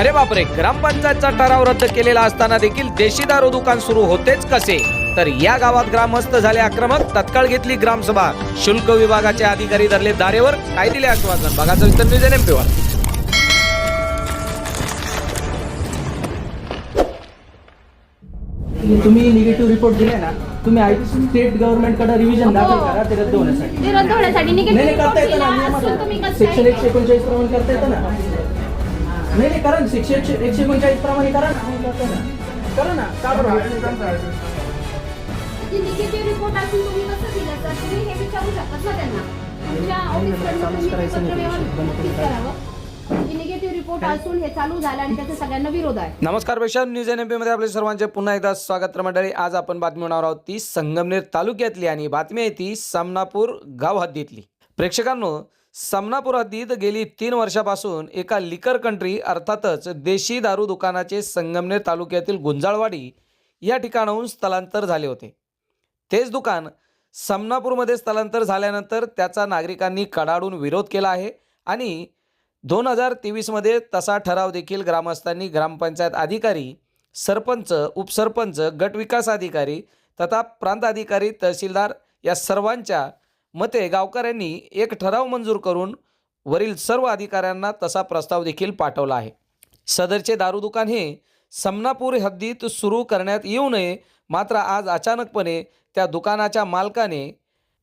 अरे बापरे ग्रामपंचायतचा ठराव रद्द केलेला असताना देखील देशी दारू दुकान सुरू होतेच कसे? तर या गावात ग्रामस्थ झाले आक्रमक तत्काळ घेतली ग्रामसभा. शुल्क विभागाचे अधिकारी धरले दारेवर काय दिले आश्वासन? बघा सविस्तर न्यूज एन वर तुम्ही निगेटिव्ह रिपोर्ट दिले ना तुम्ही आय स्टेट गव्हर्नमेंटकडे रिव्हिजन दाखल करा ते रद्द होण्यासाठी. ते रद्द होण्यासाठी नाही निगेटिव्ह नाही करता रिपोर्ट येतं ना दिला असून तुम्ही नियमात कसं सेक्शन एकशे एकोणचाळीस प्रमाणे करता येतं ना. नाही नाही करा ना. सेक्शन एकशे एकशे एकोणचाळीस प्रमाणे करा ना. करा ना. का बरं? होत नाही? निगेटिव्ह रिपोर्ट असून तुम्ही कसं दिलं? तर तुम्ही हे विचारू शकतात ना त्यांना. तुमच्या ऑफिसकडनं चालूच तुम्ही करायचं नाही पत्रव्यवहार ते बंद नक्कीच करून करावं. की निगेटिव्ह रिपोर्ट असून हे चालू झालं आणि त्याचा सगळ्यांना विरोध आहे. नमस्कार पेशा न्यूज एनमध्ये आपले सर्वांचे पुन्हा एकदा स्वागत तर मंडळी. आज आपण बातमी होणार आहोत ती संगमनेर तालुक्यातली आणि बातमी आहे ती समनापूर गाव हद्दीतली. प्रेक्षकांनो समनापूर हद्दीत गेली तीन वर्षापासून एका लिकर कंट्री अर्थातच देशी दारू दुकानाचे संगमनेर तालुक्यातील गुंजाळवाडी या ठिकाणाहून स्थलांतर झाले होते. तेच दुकान समनापूरमध्ये स्थलांतर झाल्यानंतर त्याचा नागरिकांनी कडाडून विरोध केला आहे आणि दोन हजार तेवीसमध्ये तसा ठराव देखील ग्रामस्थांनी ग्रामपंचायत अधिकारी सरपंच उपसरपंच गटविकास अधिकारी तथा प्रांत अधिकारी तहसीलदार या सर्वांच्या मते गावकऱ्यांनी एक ठराव मंजूर करून वरील सर्व अधिकाऱ्यांना तसा प्रस्ताव देखील पाठवला आहे. सदरचे दारू दुकान हे समनापूर हद्दीत सुरू करण्यात येऊ नये मात्र आज अचानकपणे त्या दुकानाच्या मालकाने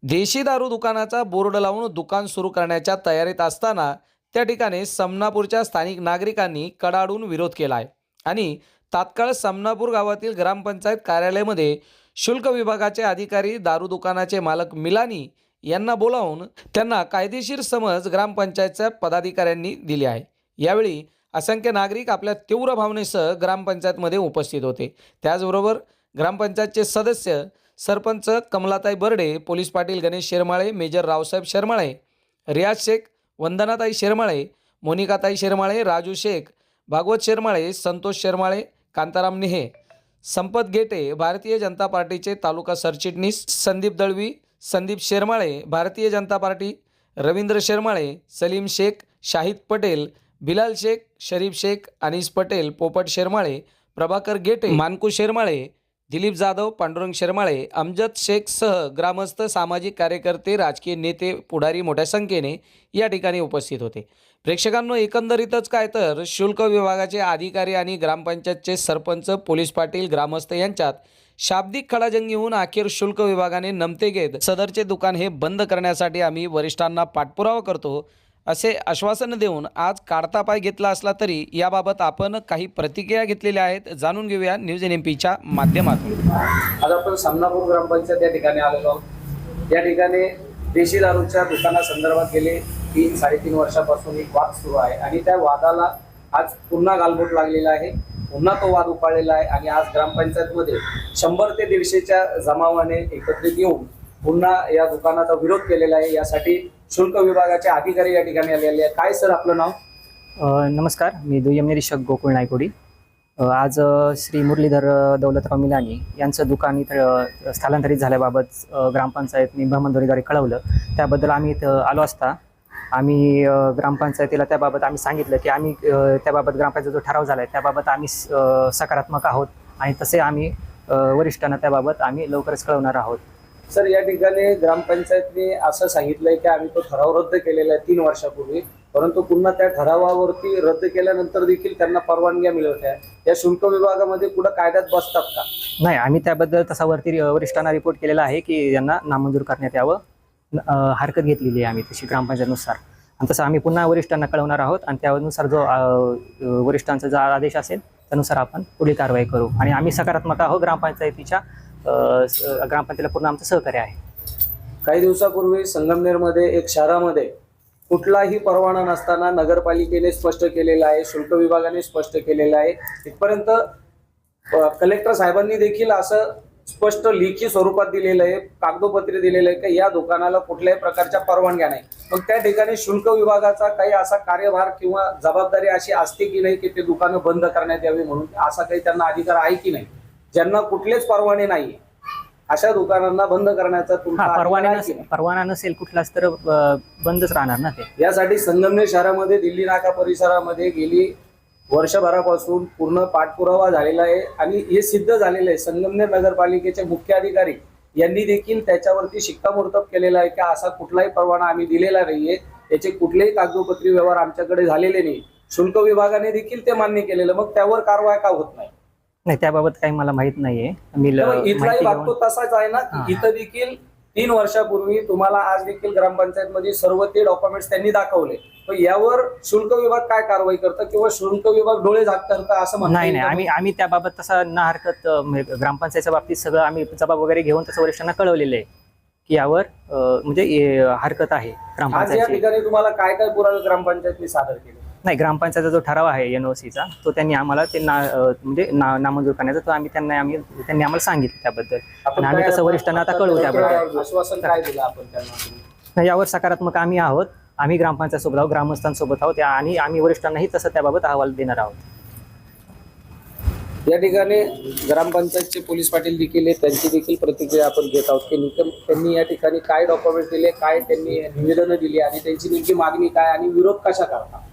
देशी दारू दुकानाचा बोर्ड लावून दुकान सुरू करण्याच्या तयारीत असताना त्या ठिकाणी समनापूरच्या स्थानिक नागरिकांनी कडाडून विरोध केला आहे आणि तात्काळ समनापूर गावातील ग्रामपंचायत कार्यालयामध्ये शुल्क विभागाचे अधिकारी दारू दुकानाचे मालक मिलानी यांना बोलावून त्यांना कायदेशीर समज ग्रामपंचायतच्या पदाधिकाऱ्यांनी दिली आहे. यावेळी असंख्य नागरिक आपल्या तीव्र भावनेसह ग्रामपंचायतमध्ये उपस्थित होते. त्याचबरोबर ग्रामपंचायतचे सदस्य सरपंच कमलाताई बर्डे पोलीस पाटील गणेश शेरमाळे मेजर रावसाहेब शेरमाळे रियाज शेख वंदनाताई शेरमाळे मोनिकाताई शेरमाळे राजू शेख भागवत शेरमाळे संतोष शेरमाळे कांताराम नेहे संपत गेटे भारतीय जनता पार्टीचे तालुका सरचिटणीस संदीप दळवी संदीप शेरमाळे भारतीय जनता पार्टी रवींद्र शेरमाळे सलीम शेख शाहिद पटेल बिलाल शेख शरीफ शेख अनिस पटेल पोपट शेरमाळे प्रभाकर गेटे मानकू शेरमाळे दिलीप जाधव पांडुरंग शेरमाळे अमजद शेख सह ग्रामस्थ सामाजिक कार्यकर्ते राजकीय नेते पुढारी मोठ्या संख्येने या ठिकाणी उपस्थित होते. प्रेक्षकांनो एकंदरीतच काय तर शुल्क विभागाचे अधिकारी आणि ग्रामपंचायतचे सरपंच पोलीस पाटील ग्रामस्थ यांच्यात शाब्दिक खडाजंगी होऊन अखेर शुल्क विभागाने नमते घेत सदरचे दुकान हे बंद करण्यासाठी आम्ही वरिष्ठांना पाठपुरावा करतो असे आश्वासन देऊन आज काढता पाय घेतला असला तरी याबाबत आपण काही प्रतिक्रिया घेतलेल्या आहेत. जाणून घेऊया न्यूज एन एम पीच्या माध्यमातून. आज आपण सामनापूर ग्रामपंचायत या ठिकाणी आलेलो आहोत. या ठिकाणी देशी दारूच्या दुकानासंदर्भात गेले तीन साडेतीन वर्षापासून एक वाद सुरू आहे आणि त्या वादाला आज पुन्हा गालबोट लागलेला आहे. पुन्हा तो वाद उपाळलेला आहे आणि आज ग्रामपंचायतमध्ये शंभर ते दीडशेच्या जमावाने एकत्रित येऊन पुन्हा या दुकानाचा विरोध केलेला आहे. यासाठी शुल्क विभागाचे अधिकारी या ठिकाणी आलेले आहेत. काय सर आपलं नाव? नमस्कार मी दुय्यम निरीक्षक गोकुळ नायकोडी. आज श्री मुरलीधर दौलतराव मिलानी यांचं दुकान इथं स्थलांतरित झाल्याबाबत अ, ग्रामपंचायतनी कळवलं. त्याबद्दल आम्ही इथं आलो असता आम्ही ग्रामपंचायतीला त्याबाबत आम्ही सांगितलं की आम्ही त्याबाबत ग्रामपंचायत जो ठराव झाला आहे त्याबाबत आम्ही सकारात्मक आहोत आणि तसे आम्ही वरिष्ठांना त्याबाबत आम्ही लवकरच कळवणार आहोत. सर या ठिकाणी ग्रामपंचायतने असं सांगितलंय की आम्ही तो ठराव रद्द केलेला आहे तीन वर्षापूर्वी परंतु पुन्हा त्या ठरावावरती रद्द केल्यानंतर देखील त्यांना परवानग्या मिळत आहे. या शुल्क विभागामध्ये कुठं कायद्यात बसतात का? नाही आम्ही त्याबद्दल तसा वरती वरिष्ठांना रिपोर्ट केलेला आहे की यांना नामंजूर करण्यात यावं. हरकत घेतलेली आहे आम्ही तशी ग्रामपंचायतनुसार. आणि तसं आम्ही पुन्हा वरिष्ठांना कळवणार आहोत आणि त्यानुसार जो वरिष्ठांचा जो आदेश असेल त्यानुसार आपण पुढील कारवाई करू. आणि आम्ही सकारात्मक आहोत ग्रामपंचायतीच्या ग्रामपंचायतीला पूर्ण आमचं सहकार्य आहे. काही दिवसापूर्वी संगमनेरमध्ये एक शहरामध्ये कुठलाही परवाना नसताना नगरपालिकेने स्पष्ट केलेलं आहे शुल्क विभागाने स्पष्ट केलेलं आहे. इथपर्यंत कलेक्टर साहेबांनी देखील असं स्पष्ट लेखी स्वरूपात दिलेलं आहे कागदोपत्री दिलेलं आहे की या दुकानाला कुठल्याही प्रकारच्या परवानग्या नाही. मग त्या ठिकाणी शुल्क विभागाचा काही असा कार्यभार किंवा जबाबदारी अशी असते की नाही की ते दुकानं बंद करण्यात यावी म्हणून? असा काही त्यांना अधिकार आहे की नाही? ज्यांना कुठलेच परवाने नाही अशा दुकानांना बंद करण्याचा तुमचा परवाना नसेल? परवाना नसेल कुठलाच तर बंदच राहणार ना ते. यासाठी संगमनेर शहरामध्ये दिल्ली नाका परिसरामध्ये गेली वर्षभरापासून पूर्ण पाठपुरावा झालेला आहे आणि हे सिद्ध झालेलं आहे. संगमनेर नगरपालिकेचे मुख्य अधिकारी यांनी देखील त्याच्यावरती शिक्कामोर्तब केलेला आहे की असा कुठलाही परवाना आम्ही दिलेला नाहीये. त्याचे कुठलेही कागदोपत्री व्यवहार आमच्याकडे झालेले नाही. शुल्क विभागाने देखील ते मान्य केलेलं मग त्यावर कारवाई का होत नाही? नाही त्याबाबत काही मला माहीत नाहीये. मी इथलाही माहिती भाग घेऊन तो तसाच आहे ना? इथं देखील तीन वर्षापूर्वी तुम्हाला आज देखील ग्रामपंचायत मध्ये सर्व ते डॉक्युमेंट्स त्यांनी दाखवले. यावर शुल्क विभाग काय कारवाई करतं किंवा शुल्क विभाग डोळे झाक करतं असं म्हणता नाही नाही? आम्ही आम्ही त्याबाबत तसा न हरकत म्हणजे ग्रामपंचायतच्या बाबतीत सगळं आम्ही जबाब वगैरे घेऊन तसं वरिष्ठांना कळवलेलं आहे की यावर म्हणजे हरकत आहे आज या ग्रामपंचायतची. ठिकाणी तुम्हाला काय काय पुरावे ग्रामपंचायतने सादर केले? नाही ग्रामपंचायतचा जो ठराव आहे एनओसीचा तो त्यांनी आम्हाला ते ना म्हणजे ना नामंजूर करण्याचा तो आम्ही त्यांना आम्ही त्यांनी आम्हाला सांगितलं त्याबद्दल. आपण आणि आम्ही काय तसं वरिष्ठांना आता कळवू त्याबद्दल. आश्वासन काय दिलं आपण त्यांना? नाही, यावर सकारात्मक आम्ही आहोत. आम्ही ग्रामपंचायत सोबत आहोत ग्रामस्थांसोबत आहोत. आणि आम्ही वरिष्ठांनाही तसं त्याबाबत अहवाल देणार आहोत. या ठिकाणी ग्रामपंचायतचे पोलीस पाटील देखील आहेत. त्यांची देखील प्रतिक्रिया आपण घेत आहोत की निकम त्यांनी या ठिकाणी काय डॉक्युमेंट दिले काय त्यांनी निवेदनं दिली आणि त्यांची नेमकी मागणी काय आणि विरोध कशा करता?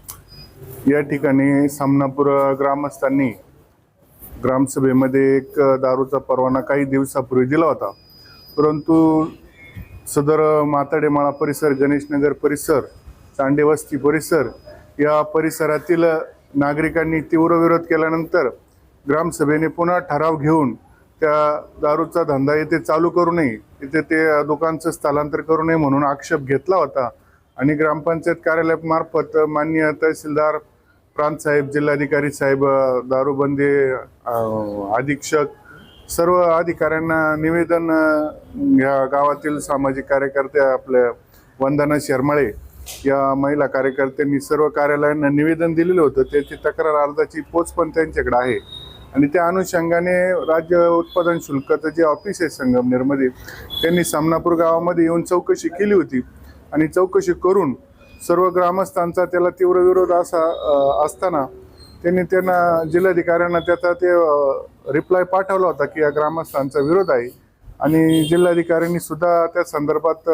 या ठिकाणी सामनापूर ग्रामस्थांनी ग्रामसभेमध्ये एक दारूचा परवाना काही दिवसापूर्वी दिला होता. परंतु सदर माताडेमाळा परिसर गणेशनगर परिसर चांडेवस्ती परिसर या परिसरातील नागरिकांनी तीव्र विरोध केल्यानंतर ग्रामसभेने पुन्हा ठराव घेऊन त्या दारूचा धंदा येथे चालू करू नये इथे ते दुकानचं स्थलांतर करू नये म्हणून आक्षेप घेतला होता. आणि ग्रामपंचायत कार्यालयामार्फत माननीय तहसीलदार प्रांत साहेब जिल्हाधिकारी साहेब दारूबंदी अधीक्षक सर्व अधिकाऱ्यांना निवेदन ह्या गावातील सामाजिक कार्यकर्ते आपल्या वंदना शर्माळे या महिला कार्यकर्त्यांनी सर्व कार्यालयांना निवेदन दिलेलं होतं. त्याची तक्रार अर्जाची पोच पण त्यांच्याकडे आहे. आणि त्या अनुषंगाने राज्य उत्पादन शुल्काचं जे ऑफिस आहे संगमनेरमध्ये त्यांनी सामनापूर गावामध्ये येऊन चौकशी केली होती. आणि चौकशी करून सर्व ग्रामस्थांचा त्याला तीव्र विरोध असा असताना त्यांनी त्यांना जिल्हाधिकाऱ्यांना त्याचा ते रिप्लाय पाठवला होता की या ग्रामस्थांचा विरोध आहे. आणि जिल्हाधिकाऱ्यांनी सुद्धा त्या संदर्भात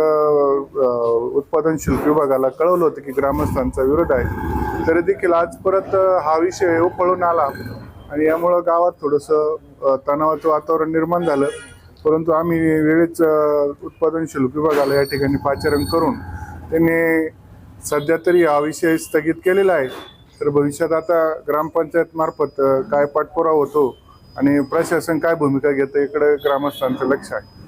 उत्पादन शुल्क विभागाला कळवलं होतं की ग्रामस्थांचा विरोध आहे. तरी देखील आज परत हा विषय उफळून आला. आणि यामुळं गावात थोडंसं तणावाचं वातावरण निर्माण झालं. परंतु आम्ही वेळेच उत्पादनशील उत्पादन शुल्क विभागाला या ठिकाणी पाचारण करून त्यांनी सध्या तरी हा विषय स्थगित केलेला आहे. तर भविष्यात आता ग्रामपंचायत मार्फत काय पाठपुरावा होतो आणि प्रशासन काय भूमिका घेतं इकडे ग्रामस्थांचं लक्ष आहे.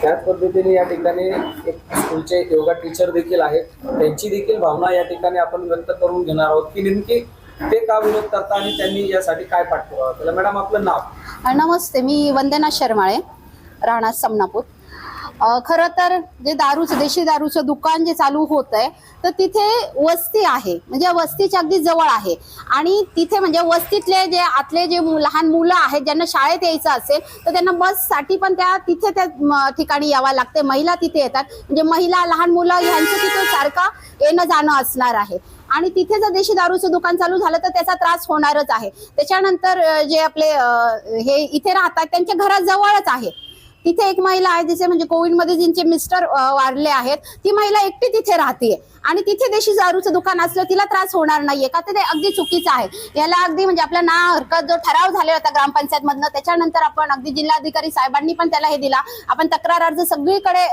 त्याच पद्धतीने या ठिकाणी एक स्कूलचे योगा टीचर देखील आहेत. त्यांची देखील भावना या ठिकाणी आपण व्यक्त करून घेणार आहोत की नेमकी ते का विरोध करता आणि त्यांनी यासाठी काय पाठपुरावा केला? मॅडम आपलं नाव? नमस्ते मी वंदना शर्माळे राहणार समनापूर. खरं तर जे दारूचं देशी दारूचं दुकान जे चालू होत आहे तर तिथे वस्ती आहे. म्हणजे वस्तीच्या अगदी जवळ आहे. आणि तिथे म्हणजे वस्तीतले जे आतले जे मु- लहान मुलं आहेत ज्यांना शाळेत यायचं असेल तर त्यांना बससाठी पण त्या तिथे त्या ठिकाणी यावं लागते महिला तिथे येतात. म्हणजे महिला लहान मुलं यांचं तिथे सारखा येणं जाणं असणार आहे. आणि तिथे जर देशी दारूचं दुकान चालू झालं तर त्याचा त्रास होणारच आहे. त्याच्यानंतर जे आपले हे इथे राहतात त्यांच्या घराजवळच आहे. तिथे एक महिला आहे जिचे म्हणजे कोविडमध्ये जिंचे मिस्टर वारले आहेत. ती महिला एकटी तिथे राहते आणि तिथे देशी दारूचं दुकान असलं तिला त्रास होणार नाहीये का? तर ते अगदी चुकीचं आहे. याला अगदी म्हणजे आपला ना हरकत जो ठराव झालेला होता ग्रामपंचायत मधनं त्याच्यानंतर आपण अगदी जिल्हाधिकारी साहेबांनी पण त्याला हे दिला. आपण तक्रार अर्ज सगळीकडे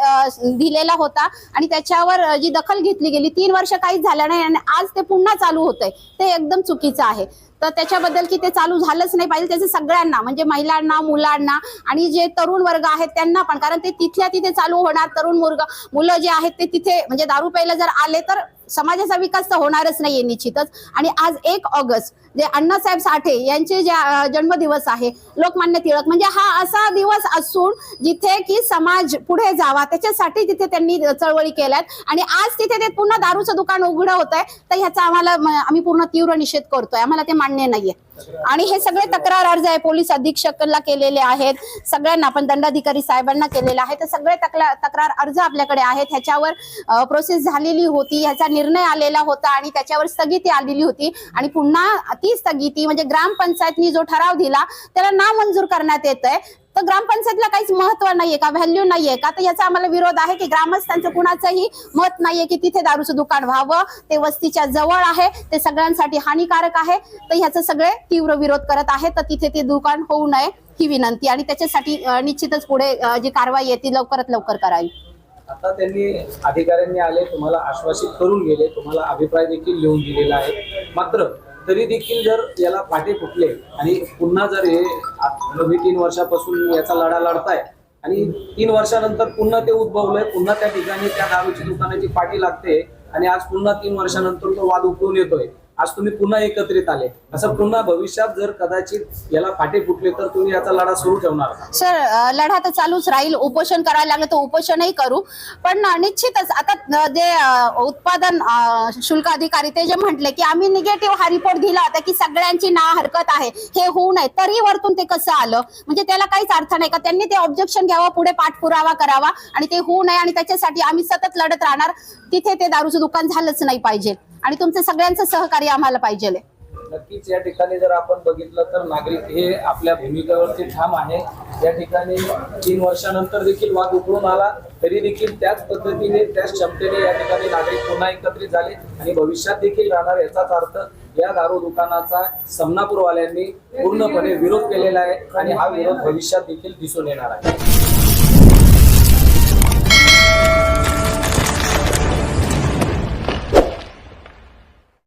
दिलेला होता. आणि त्याच्यावर जी दखल घेतली गेली तीन वर्ष काहीच झालं नाही आणि आज ते पुन्हा चालू होत ते एकदम चुकीचं आहे. तर त्याच्याबद्दल की ते चालू झालंच नाही पाहिजे त्याचे सगळ्यांना म्हणजे महिलांना मुलांना आणि जे तरुण वर्ग आहेत त्यांना पण. कारण ते तिथल्या तिथे चालू होणार तरुण मुर्ग मुलं जे आहेत ते तिथे म्हणजे दारू प्यायला जर आले तर समाजाचा विकास तर होणारच नाहीये निश्चितच. आणि आज एक ऑगस्ट जे अण्णासाहेब साठे यांचे जे जन्मदिवस आहे लोकमान्य टिळक म्हणजे हा असा दिवस असून जिथे की समाज पुढे जावा त्याच्यासाठी तिथे त्यांनी चळवळी केल्यात. आणि आज तिथे ते पुन्हा दारूचं दुकान उघडं होत आहे तर ह्याचा आम्हाला आम्ही पूर्ण तीव्र निषेध करतोय. आम्हाला ते मान्य नाहीये. आणि हे सगळे तक्रार अर्ज आहे पोलीस अधीक्षकला केलेले आहेत सगळ्यांना आपण दंडाधिकारी साहेबांना केलेले आहे तर सगळे तक्रार तक्रार अर्ज आपल्याकडे आहेत. ह्याच्यावर प्रोसेस झालेली होती ह्याचा निर्णय आलेला होता आणि त्याच्यावर स्थगिती आलेली होती. आणि पुन्हा ती स्थगिती म्हणजे ग्रामपंचायतनी जो ठराव दिला त्याला नामंजूर करण्यात येत आहे तर ग्रामपंचायतला काहीच महत्त्व नाहीये का? व्हॅल्यू नाहीये का? तर याचा आम्हाला विरोध आहे की ग्रामस्थांचं कुणाचंही मत नाहीये की तिथे दारूचं दुकान व्हावं. ते वस्तीच्या जवळ आहे. ते सगळ्यांसाठी हानिकारक आहे. तर ह्याचं सगळे तीव्र विरोध करत आहे तर तिथे ते दुकान होऊ नये ही विनंती आणि त्याच्यासाठी निश्चितच पुढे जी कारवाई आहे ती लवकरात लवकर करावी. आता त्यांनी अधिकाऱ्यांनी आले तुम्हाला आश्वासित करून गेले तुम्हाला अभिप्राय देखील लिहून दिलेला आहे. मात्र तरी देखील जर याला फाटे फुटले आणि पुन्हा जर हे तुम्ही तीन वर्षापासून याचा लढा लढताय आणि तीन वर्षानंतर पुन्हा ते उद्भवलंय पुन्हा त्या ठिकाणी त्या दारूची दुकानाची पाठी लागते आणि आज पुन्हा तीन वर्षानंतर तो वाद उकळून येतोय. आज तुम्ही पुन्हा एकत्रित आले. असं पुन्हा भविष्यात जर कदाचित याला फाटे फुटले तर तुम्ही याचा लढा सुरू ठेवणार सर लढा तर चालूच राहील. उपोषण करायला लागलं तर उपोषणही करू. पण निश्चितच आता जे उत्पादन शुल्क अधिकारी ते जे म्हटले की आम्ही निगेटिव्ह हा रिपोर्ट दिला होता की सगळ्यांची ना हरकत आहे. हे होऊ नये. तरी वरतून ते कसं आलं? म्हणजे त्याला काहीच अर्थ नाही का? त्यांनी ते ऑब्जेक्शन घ्यावं पुढे पाठपुरावा करावा आणि ते होऊ नये आणि त्याच्यासाठी आम्ही सतत लढत राहणार. तिथे ते दारूचं दुकान झालंच नाही पाहिजे. आणि तुमचं सगळ्यांचं सहकार्य आम्हाला पाहिजे नक्कीच या ठिकाणी जर आपण बघितलं तर नागरिक हे आपल्या भूमिकेवरती ठाम आहे. या ठिकाणी तीन वर्षानंतर देखील वाद उकळून आला तरी देखील त्याच पद्धतीने त्याच क्षमतेने या ठिकाणी नागरिक पुन्हा एकत्रित झाले आणि भविष्यात देखील राहणार याचाच अर्थ या दारू दुकानाचा समनापूरवाल्यांनी पूर्णपणे विरोध केलेला आहे आणि हा विरोध भविष्यात देखील दिसून येणार आहे.